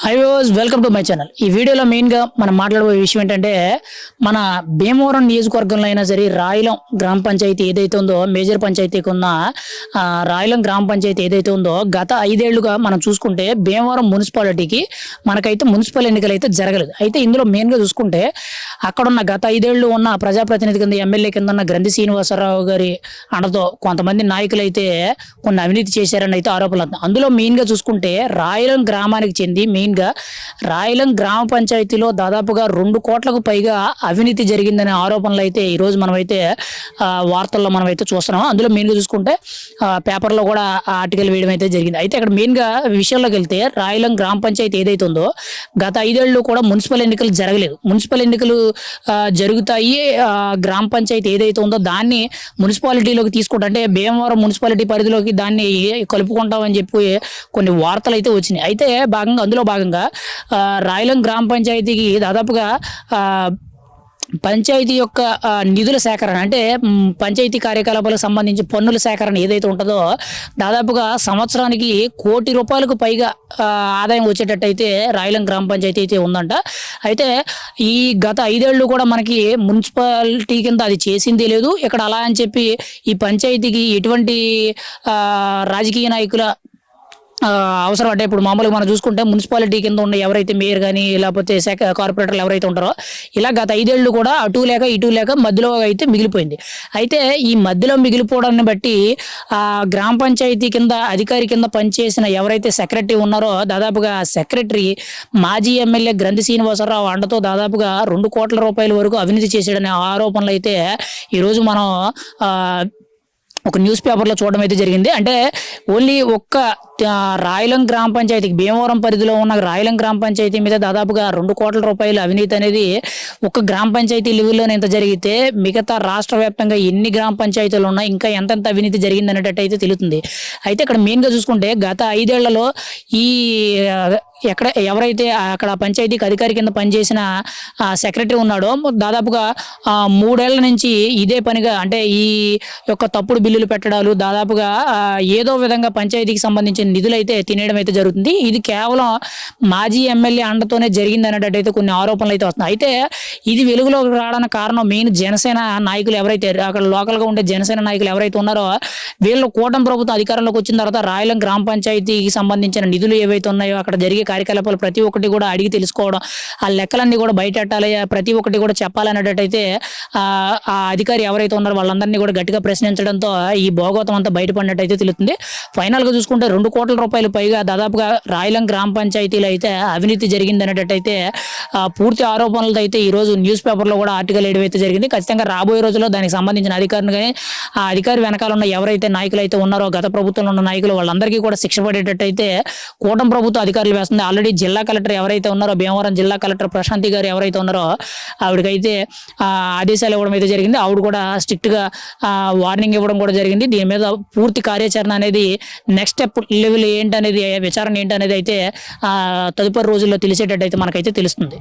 Hi was welcome to my channel ఈ వీడియోలో మెయిన్గా మనం మాట్లాడబోయే విషయం ఏంటంటే మన భీమవరం నియోజకవర్గంలో అయినా సరే రాయలం గ్రామ పంచాయతీ ఏదైతే ఉందో మేజర్ పంచాయతీకి ఉన్న రాయలం గ్రామ పంచాయతీ ఏదైతే ఉందో గత ఐదేళ్ళుగా మనం చూసుకుంటే భీమవరం మున్సిపాలిటీకి మనకైతే మున్సిపల్ ఎన్నికలు అయితే జరగలేదు. అయితే ఇందులో మెయిన్గా చూసుకుంటే అక్కడ ఉన్న గత ఐదేళ్ళు ఉన్న ప్రజాప్రతినిధి కింద ఎమ్మెల్యే కింద ఉన్న గ్రంథి శ్రీనివాసరావు గారి అండతో కొంతమంది నాయకులు అయితే కొన్ని అవినీతి చేశారని అయితే ఆరోపణలు అందులో మెయిన్గా చూసుకుంటే రాయలం గ్రామానికి చెంది ముఖ్యంగా రాయలం గ్రామ పంచాయతీలో దాదాపుగా రెండు కోట్లకు పైగా అవినీతి జరిగిందనే ఆరోపణలు అయితే ఈరోజు మనమైతే వార్తల్లో మనమైతే చూస్తున్నాం. అందులో మెయిన్గా చూసుకుంటే పేపర్లో కూడా ఆర్టికల్ వేయడం అయితే జరిగింది. అయితే అక్కడ మెయిన్గా విషయంలోకి వెళ్తే రాయలం గ్రామ పంచాయతీ ఏదైతే ఉందో గత ఐదేళ్ళు కూడా మున్సిపల్ ఎన్నికలు జరగలేదు. మున్సిపల్ ఎన్నికలు జరుగుతాయి గ్రామ పంచాయతీ ఏదైతే ఉందో దాన్ని మున్సిపాలిటీలోకి తీసుకుంటా అంటే భీమవరం మున్సిపాలిటీ పరిధిలోకి దాన్ని కలుపుకుంటామని చెప్పి కొన్ని వార్తలు అయితే వచ్చినాయి. అయితే భాగంగా అందులో భాగంగా భాగంగా రాయలం గ్రామ పంచాయతీకి దాదాపుగా పంచాయతీ యొక్క నిధుల సేకరణ అంటే పంచాయతీ కార్యకలాపాలకు సంబంధించి పన్నుల సేకరణ ఏదైతే ఉంటుందో దాదాపుగా సంవత్సరానికి కోటి రూపాయలకు పైగా ఆదాయం వచ్చేటట్టయితే రాయలం గ్రామ పంచాయతీ అయితే ఉందంట. అయితే ఈ గత ఐదేళ్ళు కూడా మనకి మున్సిపాలిటీ కింద అది చేసింది లేదు. ఇక్కడ అలా అని చెప్పి ఈ పంచాయతీకి ఎటువంటి రాజకీయ నాయకుల అవసరం అంటే ఇప్పుడు మామూలుగా మనం చూసుకుంటే మున్సిపాలిటీ కింద ఉన్న ఎవరైతే మేయర్ కానీ లేకపోతే శాఖ కార్పొరేటర్లు ఎవరైతే ఉంటారో ఇలా గత ఐదేళ్ళు కూడా అటు లేక ఇటు లేక మధ్యలో అయితే మిగిలిపోయింది. అయితే ఈ మధ్యలో మిగిలిపోవడాన్ని బట్టి ఆ గ్రామ పంచాయతీ కింద అధికారి కింద పనిచేసిన ఎవరైతే సెక్రటరీ ఉన్నారో దాదాపుగా సెక్రటరీ మాజీ ఎమ్మెల్యే గ్రంథి శ్రీనివాసరావు అండతో దాదాపుగా రెండు కోట్ల రూపాయల వరకు అవినీతి చేశాడనే ఆరోపణలు అయితే ఈరోజు మనం ఒక న్యూస్ పేపర్లో చూడడం అయితే జరిగింది. అంటే ఓన్లీ ఒక్క రాయలం గ్రామ పంచాయతీకి భీమవరం పరిధిలో ఉన్న రాయలం గ్రామ పంచాయతీ మీద దాదాపుగా రెండు కోట్ల రూపాయల అవినీతి అనేది ఒక గ్రామ పంచాయతీ లెవెల్లోనే ఎంత జరిగితే మిగతా రాష్ట్ర వ్యాప్తంగా ఎన్ని గ్రామ పంచాయతీలు ఉన్నా ఇంకా ఎంతెంత అవినీతి జరిగింది అనేటట్టు అయితే తెలుస్తుంది. అయితే ఇక్కడ మెయిన్గా చూసుకుంటే గత ఐదేళ్ళలో ఈ ఎక్కడ ఎవరైతే అక్కడ పంచాయతీకి అధికారి కింద పనిచేసిన సెక్రటరీ ఉన్నాడో దాదాపుగా మూడేళ్ళ నుంచి ఇదే పనిగా అంటే ఈ యొక్క తప్పుడు బిల్లులు పెట్టడాలు దాదాపుగా ఏదో విధంగా పంచాయతీకి సంబంధించిన నిధులు అయితే తినేయడం అయితే జరుగుతుంది. ఇది కేవలం మాజీ ఎమ్మెల్యే అండతోనే జరిగింది అనేటట్టయితే కొన్ని ఆరోపణలు అయితే వస్తున్నాయి. అయితే ఇది వెలుగులోకి రావడానికి కారణం మెయిన్ జనసేన నాయకులు ఎవరైతే అక్కడ లోకల్గా ఉండే జనసేన నాయకులు ఎవరైతే ఉన్నారో వీళ్ళు కూటమి ప్రభుత్వం అధికారంలోకి వచ్చిన తర్వాత రాయలం గ్రామ పంచాయతీకి సంబంధించిన నిధులు ఏవైతే ఉన్నాయో అక్కడ జరిగే కార్యకలాపాలు ప్రతి ఒక్కటి కూడా అడిగి తెలుసుకోవడం ఆ లెక్కలన్నీ కూడా బయటెట్టాలి ప్రతి ఒక్కటి కూడా చెప్పాలనేటట్టయితే ఆ అధికారి ఎవరైతే ఉన్నారో వాళ్ళందరినీ కూడా గట్టిగా ప్రశ్నించడంతో ఈ భోగవతం అంతా బయటపడినట్టయితే తెలుస్తుంది. ఫైనల్గా చూసుకుంటే రెండు కోట్ల రూపాయలు పైగా దాదాపుగా రాయలం గ్రామ పంచాయతీలో అయితే అవినీతి జరిగింది అనేటట్టయితే పూర్తి ఆరోపణలతో అయితే ఈ రోజు న్యూస్ పేపర్లో కూడా ఆర్టికల్ వేయడం అయితే జరిగింది. ఖచ్చితంగా రాబోయే రోజుల్లో దానికి సంబంధించిన అధికారులు కానీ ఆ అధికారి వెనకాల ఉన్న ఎవరైతే నాయకులు అయితే ఉన్నారో గత ప్రభుత్వంలో ఉన్న నాయకులు వాళ్ళందరికీ కూడా శిక్ష పడేటట్టయితే కూటమి ప్రభుత్వ అధికారులు వేస్తుంది ఆల్రెడీ జిల్లా కలెక్టర్ ఎవరైతే ఉన్నారో భీమవరం జిల్లా కలెక్టర్ ప్రశాంతి గారు ఎవరైతే ఉన్నారో ఆవిడకైతే ఆదేశాలు ఇవ్వడం అయితే జరిగింది. ఆవిడ కూడా స్ట్రిక్ట్గా వార్నింగ్ ఇవ్వడం కూడా జరిగింది. దీని మీద పూర్తి కార్యాచరణ అనేది నెక్స్ట్ స్టెప్ లెవెల్ ఏంటనేది విచారణ ఏంటనేది అయితే ఆ, తదుపరి రోజుల్లో తెలిసేటట్టు అయితే మనకైతే తెలుస్తుంది.